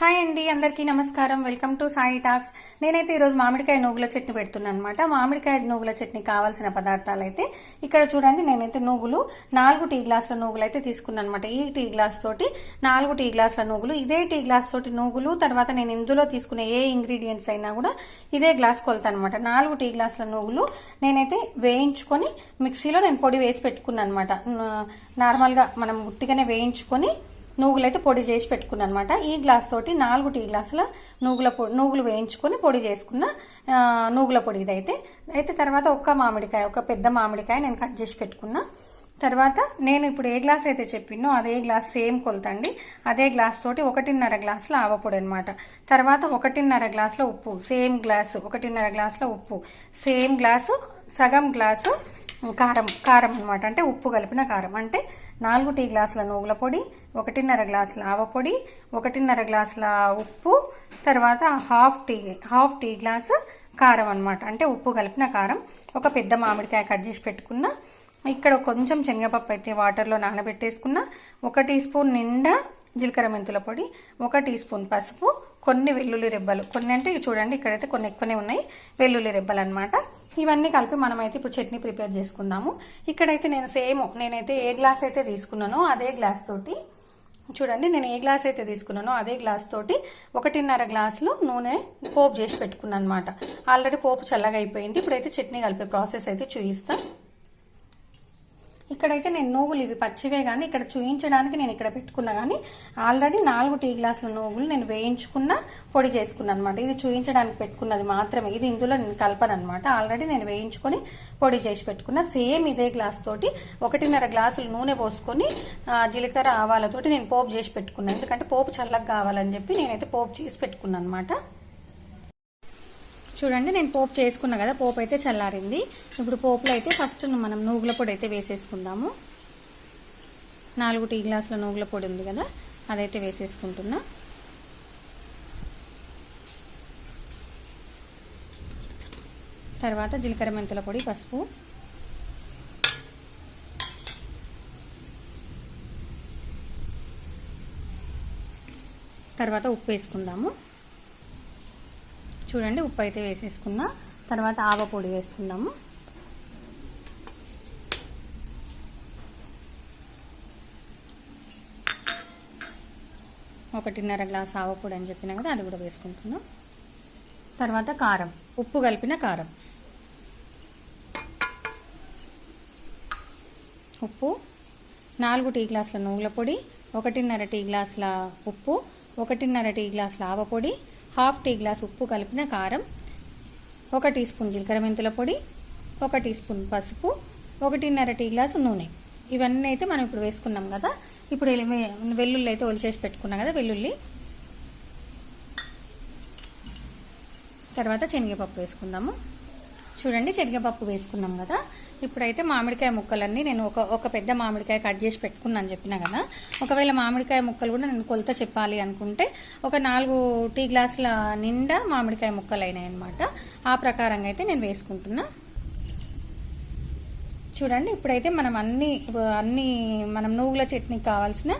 Hi అండి అందరికీ నమస్కారం. Welcome to Sai talks. నేనైతే ఈరోజు మామిడికాయ నువ్వుల చట్నీ పెడుతున్నాను అనమాట మామిడికాయ నువ్వుల చట్నీ కావాల్సిన పదార్థాలు అయితే ఇక్కడ చూడండి నేనైతే నువ్వులు నాలుగు టీ గ్లాసుల నువ్వులు అయితే తీసుకున్నాను అనమాట ఈ టీ గ్లాస్ తోటి నాలుగు టీ గ్లాసుల నువ్వులు ఇదే టీ గ్లాస్ తోటి నువ్వులు తర్వాత నేను ఇందులో తీసుకునే ఏ ఇంగ్రీడియంట్స్ అయినా కూడా ఇదే గ్లాస్ కొలత అనమాట నాలుగు టీ గ్లాసుల నువ్వులు నేనైతే వేయించుకొని మిక్సీలో నేను పొడి వేసి పెట్టుకున్నాను అనమాట నార్మల్గా మనం గుట్టిగానే వేయించుకొని నూగులు అయితే పొడి చేసి పెట్టుకున్నాను అనమాట ఈ గ్లాస్ తోటి నాలుగు టీ గ్లాసుల నూగుల పొడి నూగులు వేయించుకొని పొడి చేసుకున్న నూగుల పొడి ఇదైతే. అయితే తర్వాత ఒక్క మామిడికాయ ఒక పెద్ద మామిడికాయ నేను కట్ చేసి పెట్టుకున్నా. తర్వాత నేను ఇప్పుడు ఏ గ్లాస్ అయితే చెప్పినో అదే గ్లాస్ సేమ్ కొలతండి. అదే గ్లాస్ తోటి ఒకటిన్నర గ్లాసుల ఆవపొడి అనమాట తర్వాత ఒకటిన్నర గ్లాసుల ఉప్పు సేమ్ గ్లాసు ఒకటిన్నర గ్లాసుల ఉప్పు సేమ్ గ్లాసు సగం గ్లాసు కారం కారం అనమాట అంటే ఉప్పు కలిపిన కారం. అంటే నాలుగు టీ గ్లాసుల నువ్వుల పొడి ఒకటిన్నర గ్లాసుల ఆవ పొడి ఒకటిన్నర గ్లాసుల ఉప్పు తర్వాత half tea half tea glass కారం అనమాట అంటే ఉప్పు కలిపిన కారం. ఒక పెద్ద మామిడికాయ కట్ చేసి పెట్టుకున్న. ఇక్కడ కొంచెం శనగపప్పు అయితే వాటర్లో నానబెట్టేసుకున్న. ఒక టీ స్పూన్ నిండా జీలకర్ర మెంతుల పొడి ఒక టీ స్పూన్ పసుపు కొన్ని వెల్లుల్లి రెబ్బలు. కొన్ని అంటే ఇవి చూడండి ఇక్కడైతే కొన్ని ఎక్కువనే ఉన్నాయి. వెల్లుల్లి రెబ్బలు అనమాట ఇవన్నీ కలిపి మనమైతే ఇప్పుడు చట్నీ ప్రిపేర్ చేసుకుందాము. ఇక్కడైతే నేను సేమ్ నేనైతే ఏ గ్లాస్ అయితే తీసుకున్నానో అదే గ్లాస్ తోటి చూడండి నేను ఏ గ్లాస్ అయితే తీసుకున్నానో అదే గ్లాస్ తోటి ఒకటిన్నర గ్లాసులు నూనె పోపు చేసి పెట్టుకున్నాను అనమాట ఆల్రెడీ పోపు చల్లగా అయిపోయింది. ఇప్పుడైతే చట్నీ కలిపే ప్రాసెస్ అయితే చూపిస్తాను ఇక్కడైతే నేను నోగులు ఇవి పచ్చివే కానీ ఇక్కడ చూయించడానికి నేను ఇక్కడ పెట్టుకున్నా కానీ ఆల్రెడీ నాలుగు టీ గ్లాసుల నోగులు నేను వేయించుకున్న పొడి చేసుకున్నాను అనమాట ఇది చూయించడానికి పెట్టుకున్నది మాత్రమే. ఇది ఇందులో నేను కలపను అనమాట ఆల్రెడీ నేను వేయించుకొని పొడి చేసి పెట్టుకున్న సేమ్ ఇదే గ్లాస్ తోటి ఒకటిన్నర గ్లాసులు నూనె పోసుకొని జీలకర్ర ఆవాలతోటి నేను పోపు చేసి పెట్టుకున్నాను ఎందుకంటే పోపు చల్లగా కావాలని చెప్పి నేనైతే పోపు చేసి పెట్టుకున్నాను అనమాట చూడండి నేను పోపు చేసుకున్నా కదా పోపు అయితే చల్లారింది. ఇప్పుడు పోపులో అయితే ఫస్ట్ మనం నూగుల పొడి అయితే వేసేసుకుందాము. నాలుగు టీ గ్లాసుల నూగుల పొడి ఉంది కదా అదైతే వేసేసుకుంటున్నా. తర్వాత జీలకర్ర మెంతుల పొడి పసుపు. తర్వాత ఉప్పు వేసుకుందాము. చూడండి ఉప్పు అయితే వేసేసుకున్నా. తర్వాత ఆవ పొడి వేసుకుందాము. ఒకటిన్నర గ్లాస్ ఆవ పొడి అని చెప్పినా కదా అది కూడా వేసుకుంటున్నాం. తర్వాత కారం ఉప్పు కలిపిన కారం. ఉప్పు నాలుగు టీ గ్లాసుల నువ్వుల పొడి ఒకటిన్నర టీ గ్లాసుల ఉప్పు ఒకటిన్నర టీ గ్లాసుల ఆవ పొడి హాఫ్ టీ గ్లాస్ ఉప్పు కలిపిన కారం ఒక టీ స్పూన్ జీలకర్ర మెంతుల పొడి ఒక టీ స్పూన్ పసుపు ఒకటిన్నర టీ గ్లాసు నూనె. ఇవన్నీ అయితే మనం ఇప్పుడు వేసుకున్నాం కదా. ఇప్పుడు ఎలిమి- వెల్లుల్లి అయితే ఒలిచేసి పెట్టుకున్నాం కదా వెల్లుల్లి. తర్వాత శనగపప్పు వేసుకుందాము. చూడండి శనగపప్పు వేసుకున్నాం కదా. ఇప్పుడైతే మామిడికాయ ముక్కలన్నీ నేను ఒక ఒక పెద్ద మామిడికాయ కట్ చేసి పెట్టుకున్నాను చెప్పిన కదా. ఒకవేళ మామిడికాయ ముక్కలు కూడా నేను కొలత చెప్పాలి అనుకుంటే ఒక నాలుగు టీ గ్లాసుల నిండా మామిడికాయ ముక్కలు అయినాయి అనమాట ఆ ప్రకారంగా అయితే నేను వేసుకుంటున్నా. చూడండి ఇప్పుడైతే మనం అన్ని అన్ని మనం నువ్వుల చట్నీకి కావాల్సిన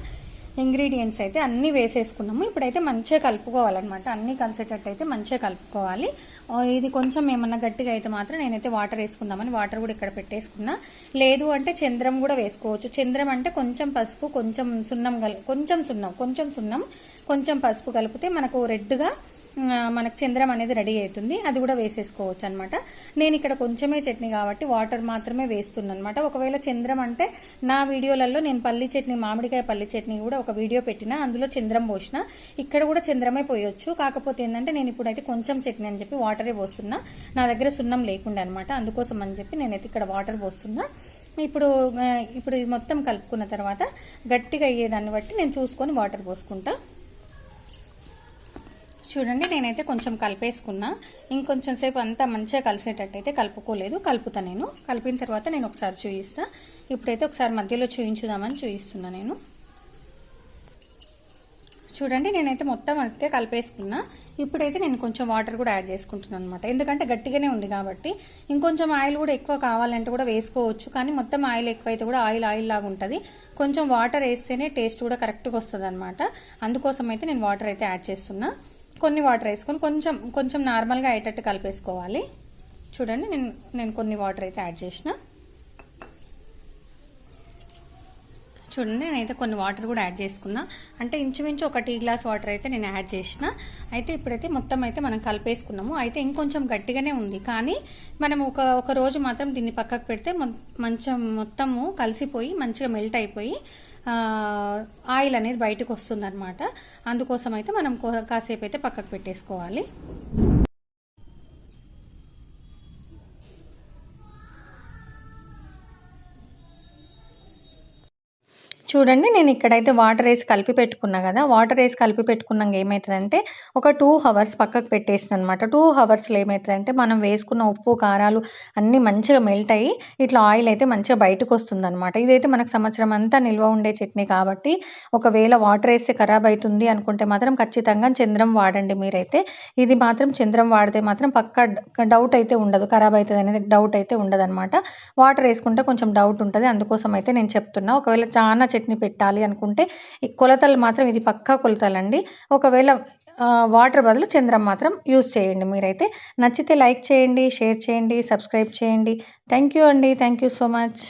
ఇంగ్రీడియంట్స్ అయితే అన్నీ వేసేసుకున్నాము. ఇప్పుడైతే మంచిగా కలుపుకోవాలన్నమాట. అన్నీ కలిసేటట్టు అయితే మంచిగా కలుపుకోవాలి. ఇది కొంచెం ఏమన్నా గట్టిగా అయితే మాత్రం నేనైతే వాటర్ వేసుకుందామని వాటర్ కూడా ఇక్కడ పెట్టేసుకున్నా. లేదు అంటే చంద్రం కూడా వేసుకోవచ్చు. చంద్రం అంటే కొంచెం పసుపు కొంచెం సున్నం కలి కొంచెం సున్నం కొంచెం సున్నం కొంచెం పసుపు కలిపితే మనకు రెడ్గా మనకు చంద్రం అనేది రెడీ అవుతుంది. అది కూడా వేసేసుకోవచ్చు అనమాట నేను ఇక్కడ కొంచెమే చట్నీ కాబట్టి వాటర్ మాత్రమే వేస్తున్నాను అనమాట ఒకవేళ చంద్రం అంటే నా వీడియోలలో నేను పల్లి చట్నీ మామిడికాయ పల్లి చట్నీ కూడా ఒక వీడియో పెట్టిన అందులో చంద్రం పోసిన ఇక్కడ కూడా చంద్రమే పోయొచ్చు. కాకపోతే ఏంటంటే నేను ఇప్పుడైతే కొంచెం చట్నీ అని చెప్పి వాటరే పోస్తున్నా. నా దగ్గర సున్నం లేకుండా అనమాట అందుకోసం అని చెప్పి నేనైతే ఇక్కడ వాటర్ పోస్తున్నా. ఇప్పుడు ఇప్పుడు ఇది మొత్తం కలుపుకున్న తర్వాత గట్టిగా అయ్యేదాన్ని బట్టి నేను చూసుకొని వాటర్ పోసుకుంటా. చూడండి నేనైతే కొంచెం కలిపేసుకున్నా. ఇంకొంచెం సేపు అంతా మంచిగా కలిసేటట్టు అయితే కలుపుకోలేదు. కలుపుతా నేను. కలిపిన తర్వాత నేను ఒకసారి చూయిస్తా. ఇప్పుడైతే ఒకసారి మధ్యలో చూయించుదామని చూయిస్తున్నా నేను. చూడండి నేనైతే మొత్తం అయితే కలిపేసుకున్నా. ఇప్పుడైతే నేను కొంచెం వాటర్ కూడా యాడ్ చేసుకుంటున్నాను అనమాట ఎందుకంటే గట్టిగానే ఉంది కాబట్టి. ఇంకొంచెం ఆయిల్ కూడా ఎక్కువ కావాలంటే కూడా వేసుకోవచ్చు. కానీ మొత్తం ఆయిల్ ఎక్కువైతే కూడా ఆయిల్ ఆయిల్ లాగా ఉంటుంది. కొంచెం వాటర్ వేస్తేనే టేస్ట్ కూడా కరెక్ట్గా వస్తుంది అనమాట అందుకోసం అయితే నేను వాటర్ అయితే యాడ్ చేస్తున్నా. కొన్ని వాటర్ వేసుకొని కొంచెం కొంచెం నార్మల్గా అయ్యేటట్టు కలిపేసుకోవాలి. చూడండి నేను నేను కొన్ని వాటర్ అయితే యాడ్ చేసిన. చూడండి నేనైతే కొన్ని వాటర్ కూడా యాడ్ చేసుకున్నా. అంటే ఇంచుమించు ఒక టీ గ్లాస్ వాటర్ అయితే నేను యాడ్ చేసిన. అయితే ఇప్పుడైతే మొత్తం అయితే మనం కలిపేసుకున్నాము. అయితే ఇంకొంచెం గట్టిగానే ఉంది. కానీ మనం ఒక ఒక రోజు మాత్రం దీన్ని పక్కకు పెడితే మంచం మొత్తము కలిసిపోయి మంచిగా మెల్ట్ అయిపోయి ఆయిల్ అనేది బయటకు వస్తుంది అనమాట అందుకోసం అయితే మనం కాసేపు అయితే పక్కకు పెట్టేసుకోవాలి. చూడండి నేను ఇక్కడైతే వాటర్ వేసి కలిపి పెట్టుకున్నా కదా వాటర్ వేసి కలిపి పెట్టుకున్నాక ఏమవుతుందంటే ఒక టూ హవర్స్ పక్కకు పెట్టేసిన అనమాట టూ హవర్స్లో ఏమవుతుందంటే మనం వేసుకున్న ఉప్పు కారాలు అన్నీ మంచిగా మెల్ట్ అయ్యి ఇట్లా ఆయిల్ అయితే మంచిగా బయటకు వస్తుంది అనమాట ఇదైతే మనకు సంవత్సరం అంతా నిల్వ ఉండే చట్నీ కాబట్టి ఒకవేళ వాటర్ వేస్తే ఖరాబ్ అవుతుంది అనుకుంటే మాత్రం ఖచ్చితంగా చంద్రం వాడండి మీరైతే. ఇది మాత్రం చంద్రం వాడితే మాత్రం పక్క డౌట్ అయితే ఉండదు. ఖరాబ్ అవుతుంది అనేది డౌట్ అయితే ఉండదు వాటర్ వేసుకుంటే కొంచెం డౌట్ ఉంటుంది. అందుకోసం అయితే నేను చెప్తున్నా. ఒకవేళ చాలా చట్నీ పెట్టాలి అనుకుంటే ఈ కొలతలు మాత్రం ఇది పక్కా కొలతలండి. ఒకవేళ వాటర్ బదులు చంద్రం మాత్రం యూస్ చేయండి మీరైతే. నచ్చితే లైక్ చేయండి షేర్ చేయండి సబ్స్క్రైబ్ చేయండి. థ్యాంక్ యూ అండి. Thank you so much.